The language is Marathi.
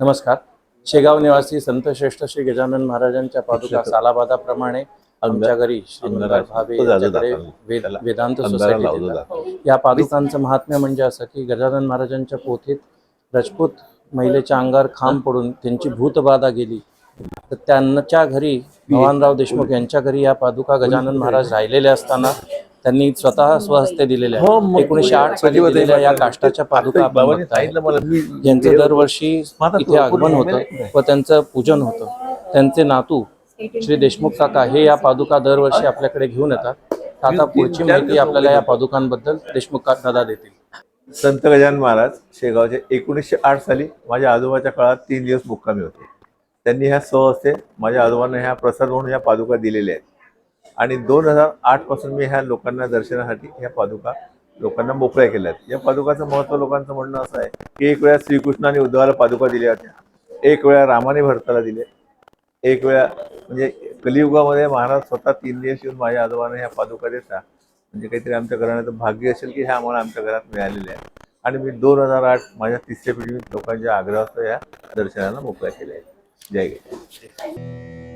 नमस्कार शेगाव निवासी संत श्रेष्ठ श्री गजानन महाराजांच्या पादुका सालाबादाप्रमाणे आमच्या घरी भावे यांच्याकडे. वेद- वेदांत सोसायटी येतात. या पादुकांचं महात्म्य म्हणजे असं की गजानन महाराजांच्या पोथीत राजपूत महिलेच्या अंगावर खांब पडून त्यांची भूतबाधा गेली तर त्यांच्या घरी भवानराव देशमुख यांच्या घरी या पादुका गजानन महाराज राहिलेले असताना त्यांनी स्वतः स्वहस्ते दिलेल्या हो, आहेत. एकोणीसशे आठ साली दिलेल्या या काष्टाच्या पादुका आपण यांचं दरवर्षी इथे आगमन होतं. व त्यांचं पूजन होतं. त्यांचे नातू श्री देशमुख काका हे या पादुका दरवर्षी आपल्याकडे घेऊन येतात. आता पुढची माहिती आपल्याला या पादुकांबद्दल देशमुख का- दादा देतील. संत गजानन महाराज शेगावचे एकोणीसशे आठ साली माझ्या आजोबाच्या काळात तीन दिवस मुक्कामी होते. त्यांनी ह्या सहजते माझ्या आजोबांना ह्या प्रसाद म्हणून ह्या पादुका दिलेल्या आहेत. आणि दोन हजार आठपासून मी ह्या लोकांना दर्शनासाठी ह्या पादुका लोकांना मोकळ्या केल्या आहेत. या पादुकाचं महत्त्व लोकांचं म्हणणं असं आहे की एक वेळा श्रीकृष्णाने उद्धवाला पादुका दिल्या होत्या. एक वेळा रामाने भरताला दिले. एक वेळा म्हणजे कलियुगामध्ये महाराज स्वतः तीन दिवस येऊन माझ्या आजोबांना ह्या पादुका देता म्हणजे काहीतरी आमच्या घराण्याचं भाग्य असेल की ह्या आम्हाला आमच्या घरात मिळालेल्या आहेत. आणि मी दोन हजार आठ माझ्या तिसऱ्या पिढीत लोकांच्या आग्रहास्तव या दर्शनाला मोकळ्या केल्या आहेत. जय गजानन.